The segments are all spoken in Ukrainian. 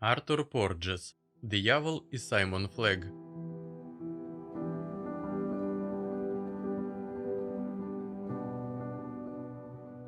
Артур Порджес, Диявол і Саймон Флег.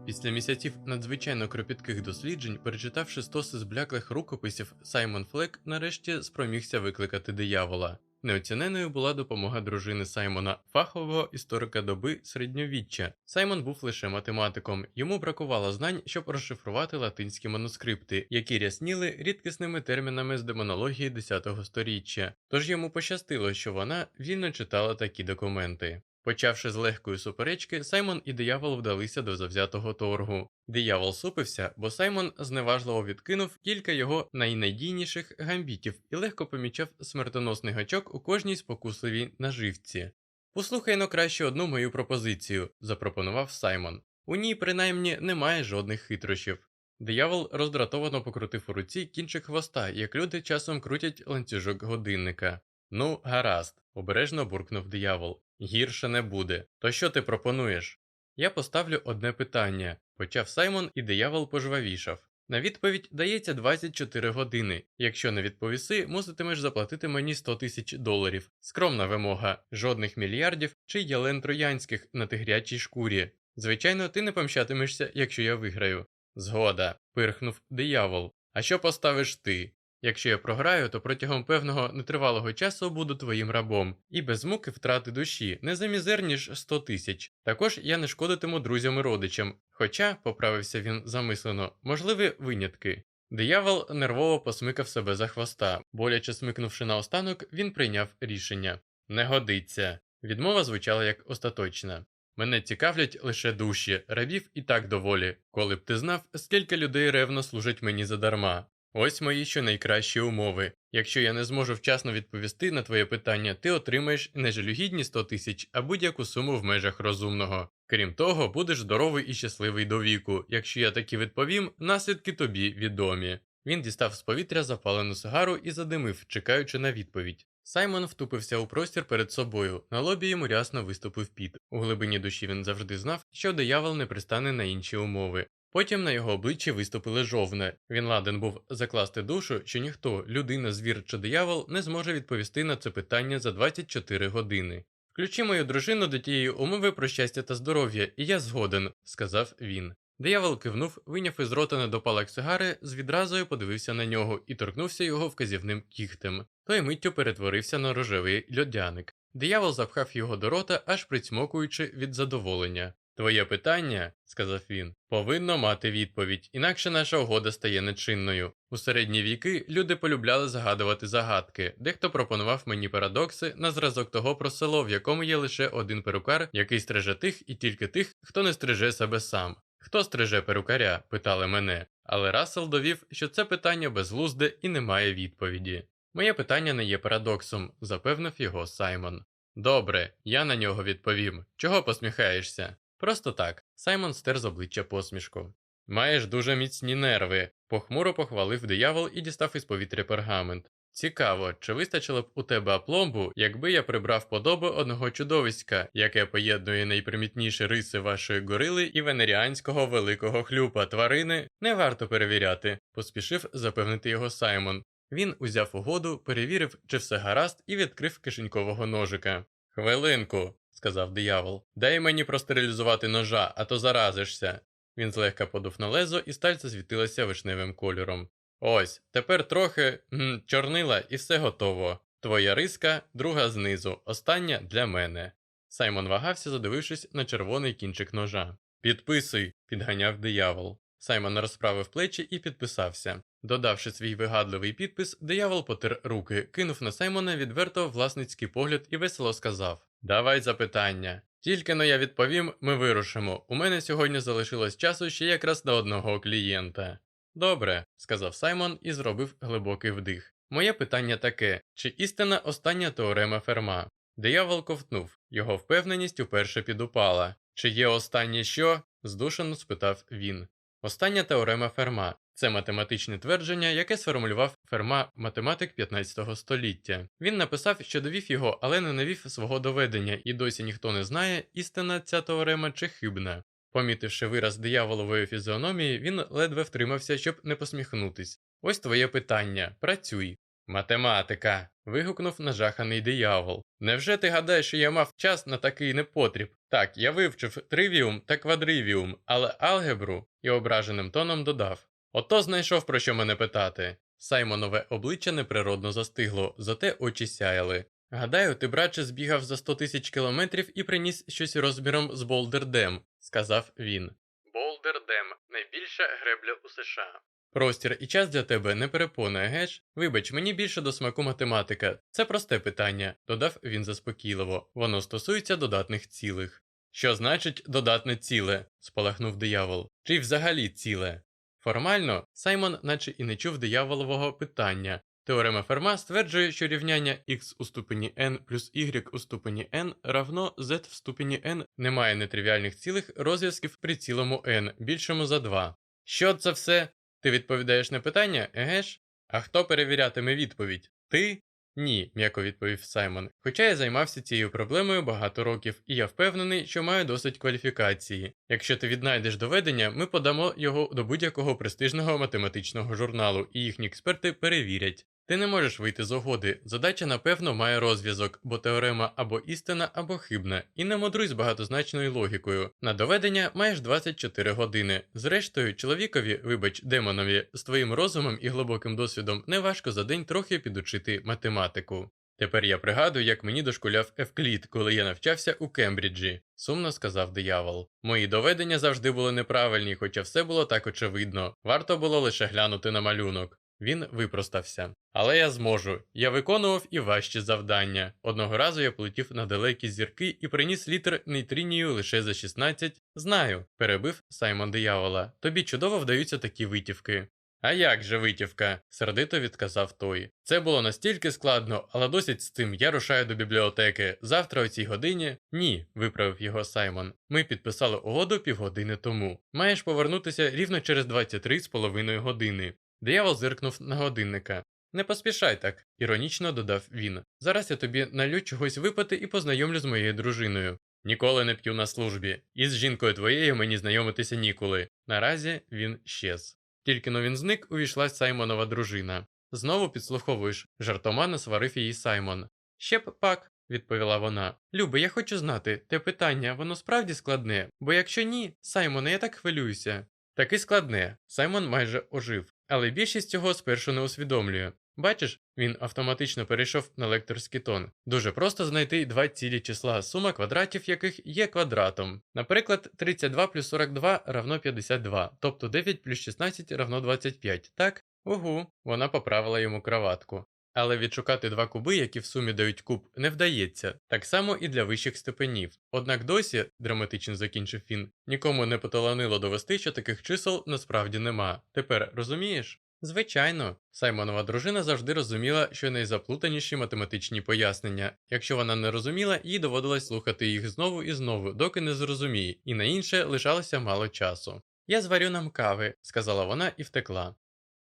Після місяців надзвичайно кропітких досліджень, перечитавши стоси збляклих рукописів, Саймон Флек нарешті спромігся викликати диявола. Неоціненою була допомога дружини Саймона, фахового історика доби середньовіччя. Саймон був лише математиком, йому бракувало знань, щоб розшифрувати латинські манускрипти, які рясніли рідкісними термінами з демонології 10-го сторіччя. Тож йому пощастило, що вона вільно читала такі документи. Почавши з легкої суперечки, Саймон і диявол вдалися до завзятого торгу. Диявол супився, бо Саймон зневажливо відкинув кілька його найнадійніших гамбітів і легко помічав смертоносний гачок у кожній спокусливій наживці. Послухай но краще одну мою пропозицію, запропонував Саймон. У ній принаймні немає жодних хитрощів. Диявол роздратовано покрутив у руці кінчик хвоста, як люди часом крутять ланцюжок годинника. Ну, гаразд, обережно буркнув диявол. Гірше не буде. То що ти пропонуєш? Я поставлю одне питання, почав Саймон, і диявол пожвавішав. На відповідь дається 24 години. Якщо не відповіси, муситимеш заплатити мені 100 тисяч доларів. Скромна вимога, жодних мільярдів чи ялен троянських на тигрячій шкурі. Звичайно, ти не помщатимешся, якщо я виграю. Згода, пирхнув диявол. А що поставиш ти? Якщо я програю, то протягом певного нетривалого часу буду твоїм рабом, і без муки втрати душі, не за мізер, ніж 100 тисяч. Також я не шкодитиму друзям і родичам, хоча, поправився він замислено, можливі винятки. Диявол нервово посмикав себе за хвоста, боляче смикнувши наостанок, він прийняв рішення. Не годиться. Відмова звучала як остаточна. Мене цікавлять лише душі, рабів і так доволі, коли б ти знав, скільки людей ревно служать мені задарма. Ось мої що найкращі умови. Якщо я не зможу вчасно відповісти на твоє питання, ти отримаєш не жалюгідні 100 тисяч, а будь-яку суму в межах розумного. Крім того, будеш здоровий і щасливий до віку. Якщо я таки відповім, наслідки тобі відомі. Він дістав з повітря запалену сигару і задимив, чекаючи на відповідь. Саймон втупився у простір перед собою. На лобі йому рясно виступив піт. У глибині душі він завжди знав, що диявол не пристане на інші умови. Потім на його обличчі виступили жовне. Він ладен був закласти душу, що ніхто, людина, звір чи диявол, не зможе відповісти на це питання за 24 години. Включи мою дружину до тієї умови про щастя та здоров'я, і я згоден, сказав він. Диявол кивнув, вийняв із рота недопалок сигари, з відразою подивився на нього і торкнувся його вказівним кігтем. Той миттю перетворився на рожевий льодяник. Диявол запхав його до рота, аж прицьмокуючи від задоволення. Твоє питання, сказав він, повинно мати відповідь, інакше наша угода стає нечинною. У середні віки люди полюбляли загадувати загадки. Дехто пропонував мені парадокси на зразок того про село, в якому є лише один перукар, який стриже тих і тільки тих, хто не стриже себе сам. Хто стриже перукаря? питали мене, але Рассел довів, що це питання безглузде і не має відповіді. Моє питання не є парадоксом, запевнив його Саймон. Добре, я на нього відповім. Чого посміхаєшся? Просто так, Саймон стер з обличчя посмішку. Маєш дуже міцні нерви, похмуро похвалив диявол і дістав із повітря пергамент. Цікаво, чи вистачило б у тебе апломбу, якби я прибрав подоби одного чудовиська, яке поєднує найпримітніші риси вашої горили і венеріанського великого хлюпа тварини, не варто перевіряти, поспішив запевнити його Саймон. Він узяв угоду, перевірив, чи все гаразд, і відкрив кишенькового ножика. Хвилинку, сказав диявол, дай мені простерилізувати ножа, а то заразишся. Він злегка подув на лезо, і сталь засвітилася вишневим кольором. Ось, тепер трохи м, чорнила і все готово. Твоя риска, друга знизу, остання для мене. Саймон вагався, задивившись на червоний кінчик ножа. Підписуй, підганяв диявол. Саймон розправив плечі і підписався. Додавши свій вигадливий підпис, диявол потер руки, кинув на Саймона відверто власницький погляд і весело сказав: Давай запитання. Тільки но я відповім, ми вирушимо. У мене сьогодні залишилось часу ще якраз до одного клієнта. Добре, сказав Саймон і зробив глибокий вдих. Моє питання таке: чи істина остання теорема Ферма? Диявол ковтнув, його впевненість уперше підупала. Чи є останнє що? здушено спитав він. Остання теорема Ферма це математичне твердження, яке сформулював Ферма математик 15 століття. Він написав, що довів його, але не навів свого доведення, і досі ніхто не знає, істина ця теорема чи хибна. Помітивши вираз дияволової фізіономії, він ледве втримався, щоб не посміхнутись. Ось твоє питання. Працюй. Математика. Вигукнув нажаханий диявол. Невже ти гадаєш, що я мав час на такий непотріб? Так, я вивчив тривіум та квадривіум, але алгебру і ображеним тоном додав. Ото знайшов про що мене питати. Саймонове обличчя неприродно застигло, зате очі сяяли. Гадаю, ти, братче, збігав за 100 тисяч кілометрів і приніс щось розміром з Болдердем, сказав він. Болдердем найбільша гребля у США. Простір і час для тебе не перепонує, геш? Вибач, мені більше до смаку математика. Це просте питання, додав він заспокійливо. Воно стосується додатних цілих. Що значить додатне ціле? спалахнув диявол. Чи взагалі ціле? Формально, Саймон наче і не чув дияволового питання. Теорема Ферма стверджує, що рівняння x у ступені n плюс y у ступені n равно z в ступені n немає нетривіальних цілих розв'язків при цілому n більшому за 2. Що це все? Ти відповідаєш на питання, еге ж? А хто перевірятиме відповідь? Ти? Ні, м'яко відповів Саймон. Хоча я займався цією проблемою багато років, і я впевнений, що маю досить кваліфікації. Якщо ти віднайдеш доведення, ми подамо його до будь-якого престижного математичного журналу, і їхні експерти перевірять. Ти не можеш вийти з угоди. Задача, напевно, має розв'язок, бо теорема або істина, або хибна, і не мудруй з багатозначною логікою. На доведення маєш 24 години. Зрештою, чоловікові, вибач, демонові, з твоїм розумом і глибоким досвідом неважко за день трохи підучити математику. Тепер я пригадую, як мені дошкуляв Евклід, коли я навчався у Кембриджі, сумно сказав диявол. Мої доведення завжди були неправильні, хоча все було так очевидно. Варто було лише глянути на малюнок. Він випростався. Але я зможу. Я виконував і важчі завдання. Одного разу я полетів на далекі зірки і приніс літер нейтринію лише за 16. Знаю, перебив Саймон диявола. Тобі чудово вдаються такі витівки. А як же витівка? сердито відказав той. Це було настільки складно, але досить з цим я рушаю до бібліотеки. Завтра о цій годині. Ні, виправив його Саймон. Ми підписали угоду півгодини тому. Маєш повернутися рівно через 23 з половиною години. Диявол зиркнув на годинника. Не поспішай так, іронічно додав він. Зараз я тобі налю чогось випити і познайомлю з моєю дружиною. Ніколи не п'ю на службі, і з жінкою твоєю мені знайомитися ніколи. Наразі він щез. Тільки но він зник, увійшла Саймонова дружина. Знову підслуховуєш, жартома насварив її Саймон. Ще б пак, відповіла вона. Люби, я хочу знати, те питання, воно справді складне, бо якщо ні, Саймоне, я так хвилююся. Таки складне. Саймон майже ожив, але більшість цього спершу не усвідомлює. Бачиш, він автоматично перейшов на лекторський тон. Дуже просто знайти два цілі числа, сума квадратів яких є квадратом. Наприклад, 32 плюс 42 равно 52, тобто 9 плюс 16 равно 25, так? Угу, вона поправила йому краватку. Але відшукати два куби, які в сумі дають куб, не вдається, так само і для вищих степенів. Однак досі, драматично закінчив він, нікому не поталанило довести, що таких чисел насправді нема. Тепер розумієш? Звичайно, Саймонова дружина завжди розуміла, що найзаплутаніші математичні пояснення. Якщо вона не розуміла, їй доводилось слухати їх знову і знову, доки не зрозуміє, і на інше лишалося мало часу. Я зварю нам кави, сказала вона і втекла.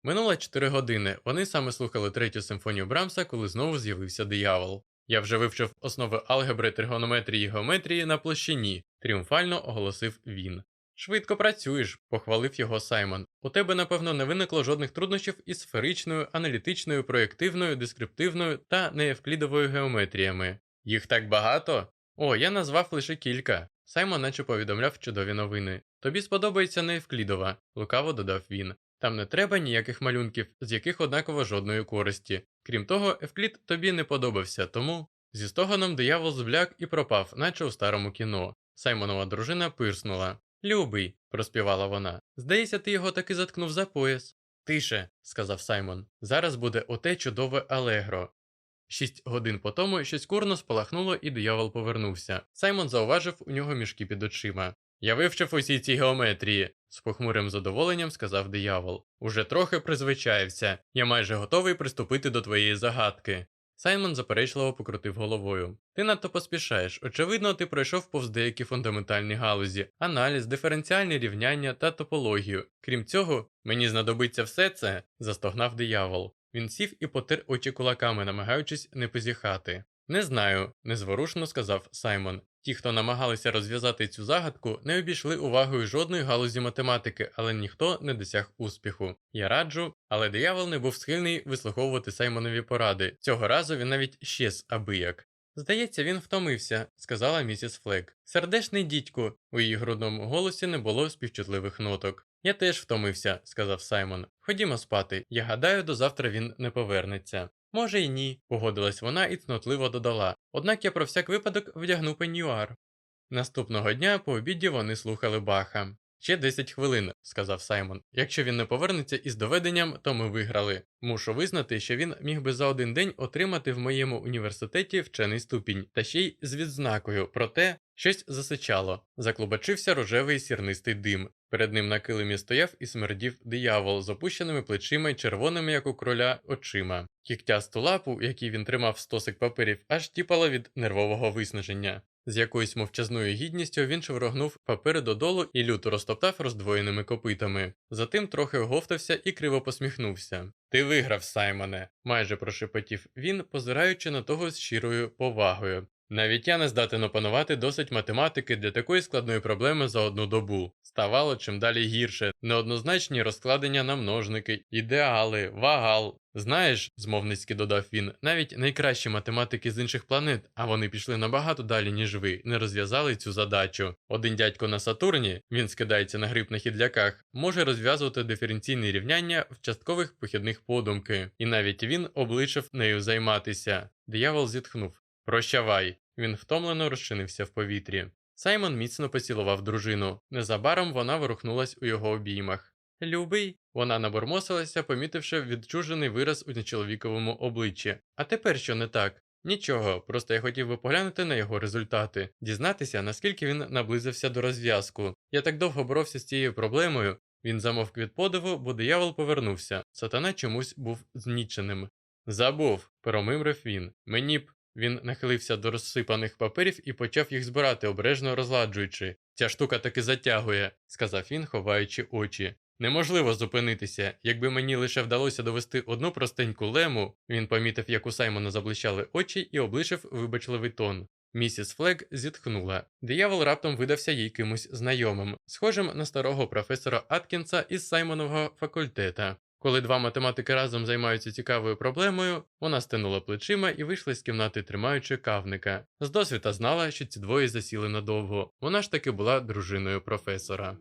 Минуло 4 години. Вони саме слухали третю симфонію Брамса, коли знову з'явився диявол. Я вже вивчив основи алгебри, тригонометрії і геометрії на площині, тріумфально оголосив він. Швидко працюєш, похвалив його Саймон. У тебе, напевно, не виникло жодних труднощів із сферичною, аналітичною, проєктивною, дескриптивною та неевклідовою геометріями. Їх так багато? О, я назвав лише кілька. Саймон наче повідомляв чудові новини. Тобі сподобається неевклідова, лукаво додав він. Там не треба ніяких малюнків, з яких однаково жодної користі. Крім того, Евклід тобі не подобався, тому зі стогоном диявол збляк і пропав, наче у старому кіно. Саймонова дружина пирснула. Любий, проспівала вона. Здається, ти його таки заткнув за пояс. Тише, сказав Саймон. Зараз буде оте чудове алегро. Шість годин по тому щось курно спалахнуло, і диявол повернувся. Саймон зауважив у нього мішки під очима. Я вивчив усі ці геометрії, з похмурим задоволенням сказав диявол. Уже трохи призвичаєвся, я майже готовий приступити до твоєї загадки. Саймон заперечливо покрутив головою. Ти надто поспішаєш. Очевидно, ти пройшов повз деякі фундаментальні галузі, аналіз, диференціальні рівняння та топологію. Крім цього, мені знадобиться все це, застогнав диявол. Він сів і потер очі кулаками, намагаючись не позіхати. Не знаю, незворушно сказав Саймон. Ті, хто намагалися розв'язати цю загадку, не обійшли увагою жодної галузі математики, але ніхто не досяг успіху. Я раджу, але диявол не був схильний вислуховувати Саймонові поради. Цього разу він навіть щез абияк. Здається, він втомився, сказала місіс Флек. Сердешний дідьку. У її грудному голосі не було співчутливих ноток. Я теж втомився, сказав Саймон. Ходімо спати. Я гадаю, до завтра він не повернеться. Може й ні, погодилась вона і цнотливо додала. Однак я про всяк випадок вдягну пеньюар. Наступного дня по обіді вони слухали Баха. Ще 10 хвилин, сказав Саймон. Якщо він не повернеться із доведенням, то ми виграли. Мушу визнати, що він міг би за один день отримати в моєму університеті вчений ступінь, та ще й з відзнакою, проте щось засичало. Заклубочився рожевий сірнистий дим. Перед ним на килимі стояв і смердів диявол з опущеними плечима й червоними, як у кроля, очима. Кіктясту лапу, який він тримав стосик паперів, аж тіпало від нервового виснаження. З якоюсь мовчазною гідністю він шеврогнув папери додолу і люто розтоптав роздвоєними копитами. Затим трохи оговтався і криво посміхнувся. Ти виграв, Саймоне, майже прошепотів він, позираючи на того з щирою повагою. Навіть я не здатен опанувати досить математики для такої складної проблеми за одну добу. Ставало чим далі гірше, неоднозначні розкладення на множники, ідеали, вагал. Знаєш, змовницьки додав він, навіть найкращі математики з інших планет, а вони пішли набагато далі, ніж ви, не розв'язали цю задачу. Один дядько на Сатурні, він скидається на гриб на хідляках, може розв'язувати диференційні рівняння в часткових похідних подумки, і навіть він облишив нею займатися. Диявол зітхнув. Прощавай. Він втомлено розчинився в повітрі. Саймон міцно поцілував дружину. Незабаром вона ворухнулась у його обіймах. Любий, вона набормосилася, помітивши відчужений вираз у нечоловіковому обличчі. А тепер що не так? Нічого, просто я хотів би поглянути на його результати, дізнатися, наскільки він наблизився до розв'язку. Я так довго боровся з цією проблемою. Він замовк від подиву, бо диявол повернувся. Сатана чомусь був зніченим. Забув, промимрив він. Мені б. Він нахилився до розсипаних паперів і почав їх збирати, обережно розладжуючи. Ця штука таки затягує, сказав він, ховаючи очі. Неможливо зупинитися. Якби мені лише вдалося довести одну простеньку лему, він помітив, як у Саймона заблищали очі і облишив вибачливий тон. Місіс Флег зітхнула. Диявол раптом видався їй кимось знайомим, схожим на старого професора Аткінса із Саймонового факультета. Коли два математики разом займаються цікавою проблемою, вона стинула плечима і вийшла з кімнати, тримаючи кавника. З досвіта знала, що ці двоє засіли надовго. Вона ж таки була дружиною професора.